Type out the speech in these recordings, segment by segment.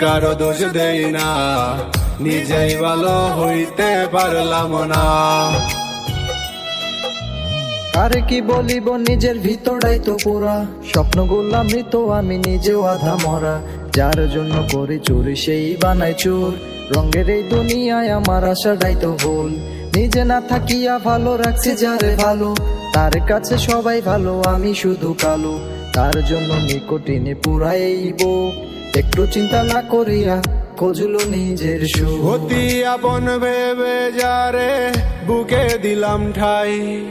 কারও দোষ দেই না। নিজেই ভালো হইতে পারলাম না। আরে কি বলিব নিজের ভিতরটাই তো পুরা স্বপ্নগুলা মৃত, আমি নিজেও আধা মরা। যার জন্য করে চুরি, সেই বানাই চোর। রঙের এই দুনিয়ায় আমার আশাটাই তো ভুল। নিজে না থাকিয়া ভালো রাখছি যারে ভালো। তার কাছে সবাই ভালো, আমি শুধু কালো। তার জন্য নিকটিনে পুরাইব। একটু চিন্তা না করিয়া খোঁজলো নিজের অতি আপন ভেবে যারে বুকে দিলাম ঠাই।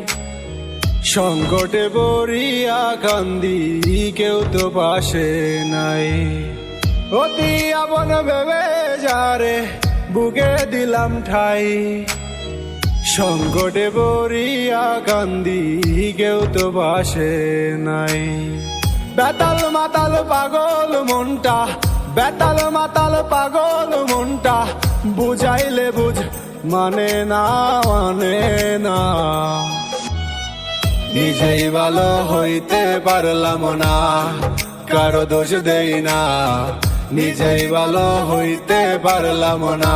সংকটে পড়িয়া কান্দি, কেউ তো পাশে নাই। অতি আপন ভেবে যারে বুকে দিলাম ঠাই। সংকটে পড়িয়া কান্দি কেউ তো পাশে নাই। বেতাল মাতাল পাগল মনটা, বেতাল মাতাল পাগল মনটা, বুঝাইলে বুঝ মানে না মানে না। নিজেই ভালো হইতে পারলাম না, কারও দোষ দেই না। নিজেই ভালো হইতে পারলাম না।